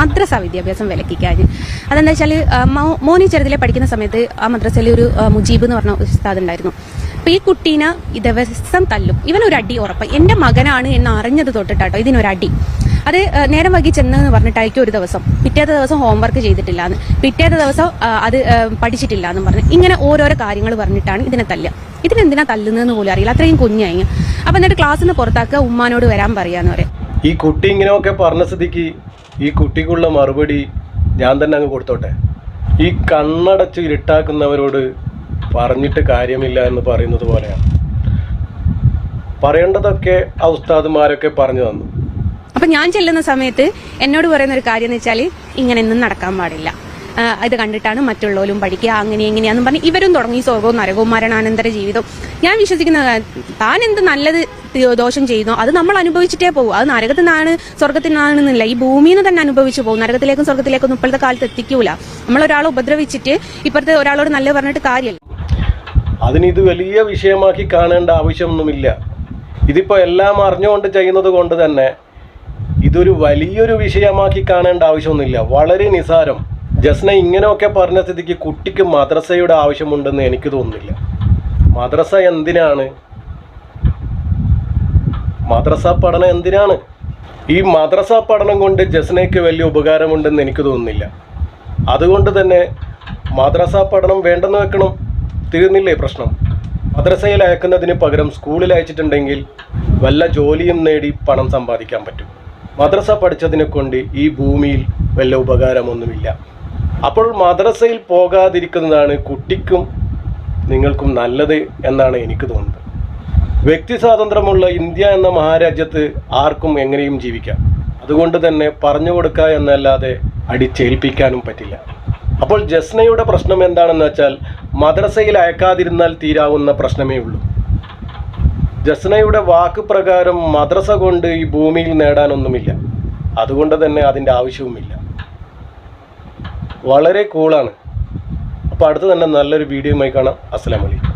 മദ്രസ വിദ്യാഭ്യാസം വിലക്കിക്കാൻ അതെന്താ വെച്ചാൽ മോനി ചെറുതിലെ പഠിക്കുന്ന സമയത്ത് ആ മദ്രസയിൽ ഒരു മുജീബ് എന്ന് പറഞ്ഞ ഉസ്താദ് ഉണ്ടായിരുന്നു അപ്പൊ ഈ കുട്ടീനെ ദിവസം തല്ലും. ഇവനൊരു അടി ഉറപ്പ്. എന്റെ മകനാണ് എന്ന് അറിഞ്ഞത് തൊട്ടിട്ടാട്ടോ ഇതിനൊരടി. അത് നേരം വൈകി ചെന്നെന്ന് പറഞ്ഞിട്ടായിരിക്കും ഒരു ദിവസം. പിറ്റേത്തെ ദിവസം ഹോംവർക്ക് ചെയ്തിട്ടില്ല എന്ന് പിറ്റേത്തെ ദിവസം അത് പഠിച്ചിട്ടില്ല എന്ന് പറഞ്ഞു ഇങ്ങനെ ഓരോരോ കാര്യങ്ങൾ പറഞ്ഞിട്ടാണ് ഇതിനെ തല്ലുക ഇതിനെന്തിനാ തല്ലുന്നതെന്ന് പോലും അറിയില്ല. അത്രയും കുഞ്ഞായി അപ്പൊ എന്നിട്ട് ക്ലാസ്സിൽ നിന്ന് പുറത്താക്കുക ഉമ്മാനോട് വരാൻ പറയാന്ന് പറയാം. ഈ കുട്ടി ഇങ്ങനെയൊക്കെ പറഞ്ഞ സ്ഥിതിക്ക് ഈ കുട്ടിക്കുള്ള മറുപടി ഞാൻ തന്നെ അങ്ങ് കൊടുത്തോട്ടെ. ഈ കണ്ണടച്ച് ഇരുട്ടാക്കുന്നവരോട് പറഞ്ഞിട്ട് കാര്യമില്ല എന്ന് പറയുന്നത് പോലെയാണ്. പറയേണ്ടതൊക്കെ ആ ഉസ്താദുമാരൊക്കെ പറഞ്ഞു തന്നു. അപ്പൊ ഞാൻ ചെല്ലുന്ന സമയത്ത് എന്നോട് പറയുന്ന ഒരു കാര്യം എന്ന് വെച്ചാൽ ഇങ്ങനെയൊന്നും നടക്കാൻ പാടില്ല. ഇത് കണ്ടിട്ടാണ് മറ്റുള്ളവരും പഠിക്കുക അങ്ങനെ എങ്ങനെയാന്നും പറഞ്ഞ് ഇവരും തുടങ്ങി സ്വർഗവും നരകവും മരണാനന്തര ജീവിതം ഞാൻ വിശ്വസിക്കുന്ന താൻ എന്ത് നല്ലത് ദോഷം ചെയ്യുന്നോ? അത് നമ്മൾ അനുഭവിച്ചിട്ടേ പോകും അത് നരകത്തിൽ നിന്നാണ് സ്വർഗത്തിൽ നിന്നാണെന്നില്ല ഈ ഭൂമിയിൽ നിന്ന് തന്നെ അനുഭവിച്ചു പോകും നരകത്തിലേക്കും സ്വർഗത്തിലേക്കും ഇപ്പോഴത്തെ കാലത്ത് എത്തിക്കൂല. നമ്മൾ ഒരാളെ ഉപദ്രവിച്ചിട്ട് ഇപ്പോഴത്തെ ഒരാളോട് നല്ല പറഞ്ഞിട്ട് കാര്യമല്ല അതിന് ഇത് വലിയ വിഷയമാക്കി കാണേണ്ട ആവശ്യമൊന്നുമില്ല. ഇതിപ്പോ എല്ലാം അറിഞ്ഞുകൊണ്ട് ചെയ്യുന്നത് കൊണ്ട് തന്നെ ഇതൊരു വലിയൊരു വിഷയമാക്കി കാണേണ്ട ആവശ്യമൊന്നുമില്ല. വളരെ നിസാരം. ജസ്ന ഇങ്ങനെയൊക്കെ പറഞ്ഞ സ്ഥിതിക്ക് കുട്ടിക്ക് മദ്രസയുടെ ആവശ്യമുണ്ടെന്ന് എനിക്ക് തോന്നുന്നില്ല. മദ്രസ എന്തിനാണ് മദ്രസ പഠനം എന്തിനാണ്? ഈ മദ്രസ പഠനം കൊണ്ട് ജസ്നയ്ക്ക് വലിയ ഉപകാരമുണ്ടെന്ന് എനിക്ക് തോന്നുന്നില്ല. അതുകൊണ്ട് തന്നെ മദ്രസ പഠനം വേണ്ടെന്ന് വെക്കണം തീരുന്നില്ലേ പ്രശ്നം? മദ്രസയിൽ അയക്കുന്നതിന് പകരം സ്കൂളിൽ അയച്ചിട്ടുണ്ടെങ്കിൽ വല്ല ജോലിയും നേടി പണം സമ്പാദിക്കാൻ പറ്റും. മദ്രസ പഠിച്ചതിനെ കൊണ്ട് ഈ ഭൂമിയിൽ വല്ല ഉപകാരമൊന്നുമില്ല. അപ്പോൾ മദ്രസയിൽ പോകാതിരിക്കുന്നതാണ് കുട്ടിക്കും നിങ്ങൾക്കും നല്ലത് എന്നാണ് എനിക്ക് തോന്നുന്നത്. വ്യക്തി സ്വാതന്ത്ര്യമുള്ള ഇന്ത്യ എന്ന മഹാരാജ്യത്ത് ആർക്കും എങ്ങനെയും ജീവിക്കാം. അതുകൊണ്ട് തന്നെ പറഞ്ഞു കൊടുക്കുക എന്നല്ലാതെ അടിച്ചേൽപ്പിക്കാനും പറ്റില്ല. അപ്പോൾ ജസ്നയുടെ പ്രശ്നം എന്താണെന്ന് വെച്ചാൽ മദ്രസയിൽ അയക്കാതിരുന്നാൽ തീരാവുന്ന പ്രശ്നമേ ഉള്ളൂ. ജസ്നയുടെ വാക്ക് പ്രകാരം മദ്രസ കൊണ്ട് ഈ ഭൂമിയിൽ നേടാനൊന്നുമില്ല. അതുകൊണ്ട് തന്നെ അതിന്റെ ആവശ്യവുമില്ല. വളരെ കൂളാണ്. അപ്പോൾ അടുത്ത് തന്നെ നല്ലൊരു വീഡിയോയുമായി കാണാം. അസ്സലാമലൈക്കും